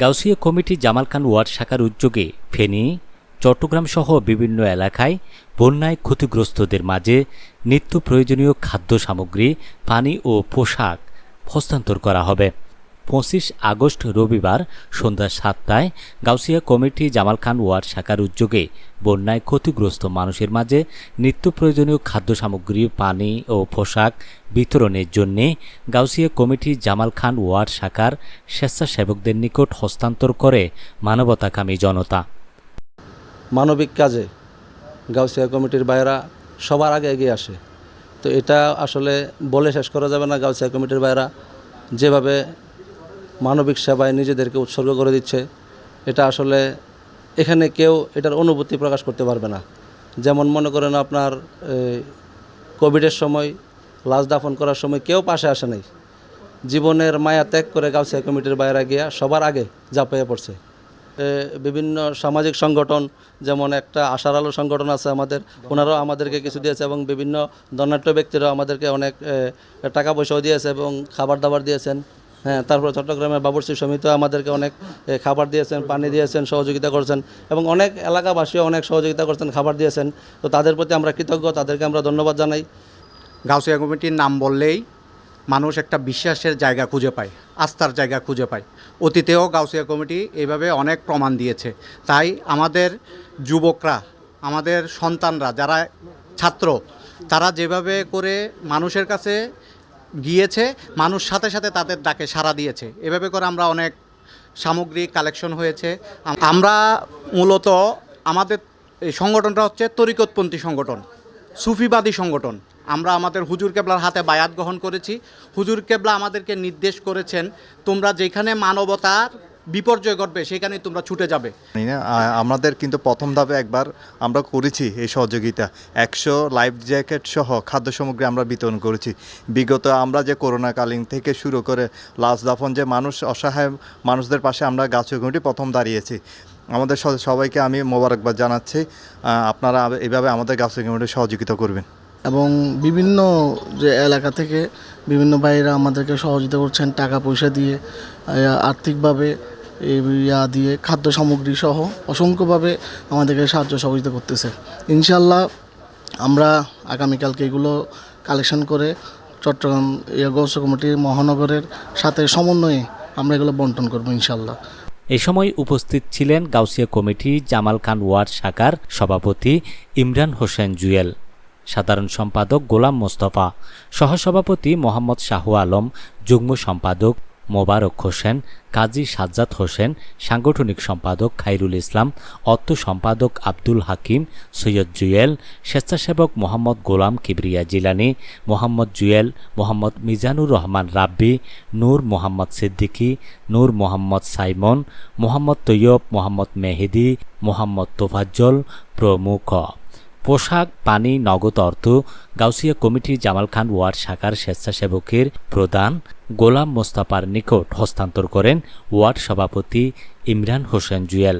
Gausia committee Jamal Khan ward শাখার উদ্যোগে ফেনী, চট্টগ্রাম সহ বিভিন্ন এলাকায় বন্যায় ক্ষতিগ্রস্তদের মাঝে নিত্য প্রয়োজনীয় খাদ্য সামগ্রী, পানি ও পোশাক হস্তান্তর করা হবে। পঁচিশ আগস্ট রবিবার সন্ধ্যা সাতটায় গাউসিয়া কমিটি জামাল খান ওয়ার্ড শাখার উদ্যোগে বন্যায় ক্ষতিগ্রস্ত মানুষের মাঝে নিত্য প্রয়োজনীয় খাদ্য সামগ্রী, পানি ও পোশাক বিতরণের জন্য গাউসিয়া কমিটি জামাল খান ওয়ার্ড শাখার স্বেচ্ছাসেবকদের নিকট হস্তান্তর করে মানবতাকামী জনতা। মানবিক কাজে গাউসিয়া কমিটির বাইরা সবার আগে এগিয়ে আসে। তো এটা আসলে বলে শেষ করা যাবে না, গাউসিয়া কমিটির বাইরা যেভাবে মানবিক সেবায় নিজেদেরকে উৎসর্গ করে দিচ্ছে। এটা আসলে এখানে কেউ এটার অনুভূতি প্রকাশ করতে পারবে না। যেমন মনে করেন আপনার কোভিডের সময়, লাশ দাফন করার সময় কেউ পাশে আসে নাই। জীবনের মায়া ত্যাগ করে গাউসিয়া কমিটির বাইরে গিয়া সবার আগে ঝাঁপাইয়া পড়ছে। বিভিন্ন সামাজিক সংগঠন, যেমন একটা আশার আলো সংগঠন আছে আমাদের, ওনারাও আমাদেরকে কিছু দিয়েছে এবং বিভিন্ন ধনাঢ্য ব্যক্তিরাও আমাদেরকে অনেক টাকা পয়সাও দিয়েছে এবং খাবার দাবার দিয়েছেন। হ্যাঁ তারপরে চট্টগ্রামের বাবরসি সমিতিও আমাদেরকে অনেক খাবার দিয়েছেন, পানি দিয়েছেন, সহযোগিতা করছেন এবং অনেক এলাকাবাসীও অনেক সহযোগিতা করছেন, খাবার দিয়েছেন। তো তাদের প্রতি আমরা কৃতজ্ঞ, তাদেরকে আমরা ধন্যবাদ জানাই। গাউসিয়া কমিটির নাম বললেই মানুষ একটা বিশ্বাসের জায়গা খুঁজে পায়, আস্থার জায়গা খুঁজে পায়। অতীতেও গাউসিয়া কমিটি এইভাবে অনেক প্রমাণ দিয়েছে। তাই আমাদের যুবকরা, আমাদের সন্তানরা, যারা ছাত্র, তারা যেভাবে করে মানুষের কাছে গিয়েছে, মানুষ সাথে সাথে তাদের ডাকে সাড়া দিয়েছে। এভাবে করে আমরা অনেক সামগ্রী কালেকশন হয়েছে। আমরা মূলত আমাদের এই সংগঠনটা হচ্ছে তরিকতপন্থী সংগঠন, সুফিবাদী সংগঠন। আমরা আমাদের হুজুর কেবলার হাতে বায়াত গ্রহণ করেছি। হুজুর কেবলা আমাদেরকে নির্দেশ করেছেন, তোমরা যেখানে মানবতার বিপর্যয় ঘটবে সেখানে তোমরা ছুটে যাবে। না আমাদের কিন্তু প্রথম ধাপে একবার আমরা করেছি এই সহযোগিতা। একশো লাইফ জ্যাকেট সহ খাদ্য সামগ্রী আমরা বিতরণ করেছি। বিগত আমরা যে করোনাকালীন থেকে শুরু করে লাশ দাফন যে মানুষ অসহায় মানুষদের পাশে আমরা গাছ কমিটি প্রথম দাঁড়িয়েছি। আমাদের সবাইকে আমি মোবারকবাদ জানাচ্ছি আপনারা এভাবে আমাদের গাছ কমিটি সহযোগিতা করবেন। এবং বিভিন্ন যে এলাকা থেকে বিভিন্ন ভাইয়েরা আমাদেরকে সহযোগিতা করছেন টাকা পয়সা দিয়ে আর্থিকভাবে ইয়া দিয়ে খাদ্য সামগ্রী সহ অসংখ্যভাবে আমাদেরকে সাহায্য সহযোগিতা করতেছে। ইনশাল্লাহ আমরা আগামীকালকে এগুলো কালেকশন করে চট্টগ্রাম গৌস কমিটির মহানগরের সাথে সমন্বয়ে আমরা এগুলো বন্টন করব ইনশাল্লাহ এ সময় উপস্থিত ছিলেন গাউসিয়া কমিটি জামাল খান ওয়ার্ড শাখার সভাপতি ইমরান হোসেন জুয়েল, সাধারণ সম্পাদক গোলাম মোস্তফা, সহসভাপতি মোহাম্মদ শাহু আলম, যুগ্ম সম্পাদক মোবারক হোসেন, কাজী সাজ্জাদ হোসেন, সাংগঠনিক সম্পাদক খাইরুল ইসলাম, অর্থ সম্পাদক আব্দুল হাকিম, সৈয়দ জুয়েল, স্বেচ্ছাসেবক মোহাম্মদ গোলাম কিবরিয়া জিলানি, মোহাম্মদ জুয়েল, মোহাম্মদ মিজানুর রহমান রাব্বি, নূর মোহাম্মদ সিদ্দিকী, নূর মোহাম্মদ সাইমন, মোহাম্মদ তৈয়ব মোহাম্মদ মেহেদি, মোহাম্মদ তোফাজ্জল প্রমুখ। পোশাক, পানি, নগদ অর্থ, গাউসিয়া কমিটির জামাল খান ওয়ার্ড শাখার স্বেচ্ছাসেবকের প্রদান, গোলাম মোস্তাফার নিকট হস্তান্তর করেন ওয়ার্ড সভাপতি ইমরান হোসেন জুয়েল।